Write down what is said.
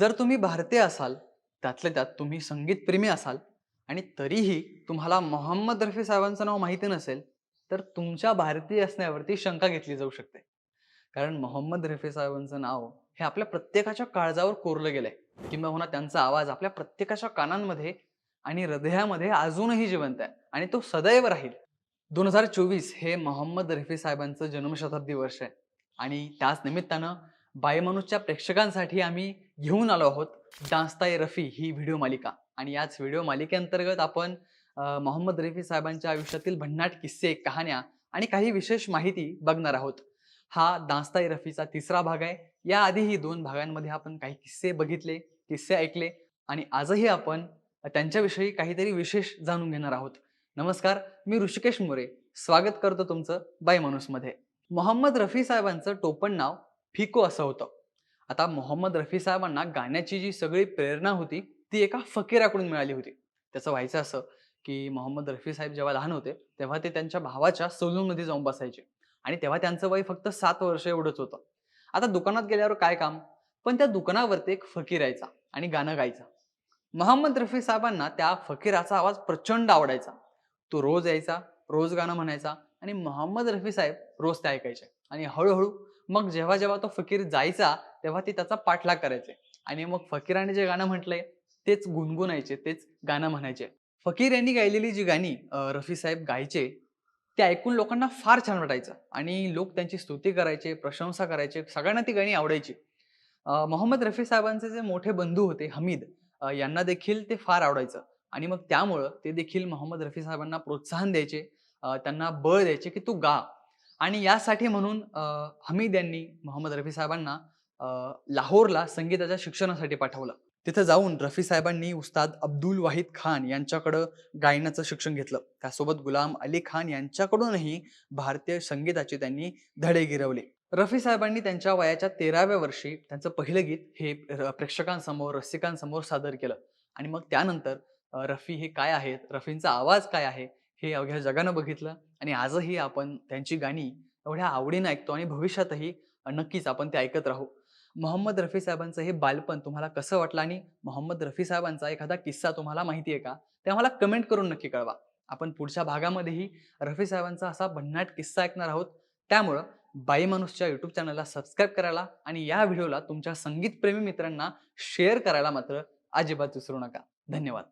जर तुम्ही भारतीय असाल त्यातल्या त्यात तुम्ही संगीतप्रेमी असाल आणि तरीही तुम्हाला मोहम्मद रफी साहेबांचं नाव माहिती नसेल तर तुमच्या भारतीय असण्यावरती शंका घेतली जाऊ शकते. कारण मोहम्मद रफी साहेबांचं नाव हे आपल्या प्रत्येकाच्या काळजावर कोरलं गेलंय. किंबहुना त्यांचा आवाज आपल्या प्रत्येकाच्या कानांमध्ये आणि हृदयामध्ये अजूनही जिवंत आहे आणि तो सदैव राहील. दोन हजार चोवीस हे मोहम्मद रफी साहेबांचं जन्मशताब्दी वर्ष आहे. आणि त्याच निमित्तानं बायमानुसच्या प्रेक्षकांसाठी आम्ही घेऊन आलो आहोत. दास्ताय रफी ही व्हिडिओ मालिका. आणि याच व्हिडिओ मालिकेअंतर्गत आपण मोहम्मद रफी साहेबांच्या आयुष्यातील भन्नाट किस्से कहाण्या आणि काही विशेष माहिती बघणार आहोत. हा दास्ताय रफीचा तिसरा भाग आहे. याआधीही दोन भागांमध्ये आपण काही किस्से बघितले किस्से ऐकले आणि आजही आपण त्यांच्याविषयी काहीतरी विशेष जाणून घेणार आहोत. नमस्कार मी ऋषिकेश मोरे. स्वागत करतो तुमचं बाय माणूसमध्ये मोहम्मद रफी साहेबांचं टोपण नाव फिको असं होतं. आता मोहम्मद रफी साहेबांना गाण्याची जी सगळी प्रेरणा होती ती एका फकीराकडून मिळाली होती. त्याचं व्हायचं असं की मोहम्मद रफी साहेब जेव्हा लहान होते तेव्हा ते त्यांच्या भावाच्या सोलूमध्ये जाऊन बसायचे. आणि तेव्हा त्यांचं वय फक्त सात वर्ष एवढंच होतं. आता दुकानात गेल्यावर काय काम? पण त्या दुकानावरती एक फकीर यायचा आणि गाणं गायचा. मोहम्मद रफी साहेबांना त्या फकीराचा आवाज प्रचंड आवडायचा. तो रोज यायचा रोज गाणं म्हणायचा आणि मोहम्मद रफी साहेब रोज ते ऐकायचे. आणि हळूहळू मग जेव्हा जेव्हा तो फकीर जायचा तेव्हा ते त्याचा पाठलाग करायचे. आणि मग फकीराने जे गाणं म्हटलंय तेच गुणगुणायचे तेच गाणं म्हणायचे. फकीर यांनी गायलेली जी गाणी रफी साहेब गायचे ते ऐकून लोकांना फार छान वाटायचं. आणि लोक त्यांची स्तुती करायचे प्रशंसा करायचे सगळ्यांना ती गाणी आवडायची. मोहम्मद रफी साहेबांचे जे मोठे बंधू होते हमीद यांना देखील ते फार आवडायचं. आणि मग त्यामुळं ते देखील मोहम्मद रफी साहेबांना प्रोत्साहन द्यायचे. त्यांना बळ द्यायचे की तू गा. आणि यासाठी म्हणून हमीद यांनी मोहम्मद रफी साहेबांना लाहोरला संगीताच्या शिक्षणासाठी पाठवलं. तिथं जाऊन रफी साहेबांनी उस्ताद अब्दुल वाहिद खान यांच्याकडं गायनाचं शिक्षण घेतलं. त्यासोबत गुलाम अली खान यांच्याकडूनही भारतीय संगीताचे त्यांनी धडे गिरवले. रफी साहेबांनी त्यांच्या वयाच्या तेराव्या वर्षी त्यांचं पहिलं गीत हे प्रेक्षकांसमोर रसिकांसमोर सादर केलं. आणि मग त्यानंतर रफी हे काय आहेत? रफींचा आवाज काय आहे? हे अवघ्या जगानं बघितलं आणि आजही आपण त्यांची गाणी एवढ्या आवडीनं ऐकतो आणि भविष्यातही नक्कीच आपण ते ऐकत राहू. मोहम्मद रफी साहेबांचं हे बालपण तुम्हाला कसं वाटलं आणि मोहम्मद रफी साहेबांचा एखादा किस्सा तुम्हाला माहिती आहे का? ते आम्हाला कमेंट करून नक्की कळवा. आपण पुढच्या भागामध्येही रफी साहेबांचा असा भन्नाट किस्सा ऐकणार आहोत. त्यामुळं बाई माणूसच्या युट्यूब चॅनलला सबस्क्राईब करायला आणि या व्हिडिओला तुमच्या संगीतप्रेमी मित्रांना शेअर करायला मात्र अजिबात विसरू नका. धन्यवाद.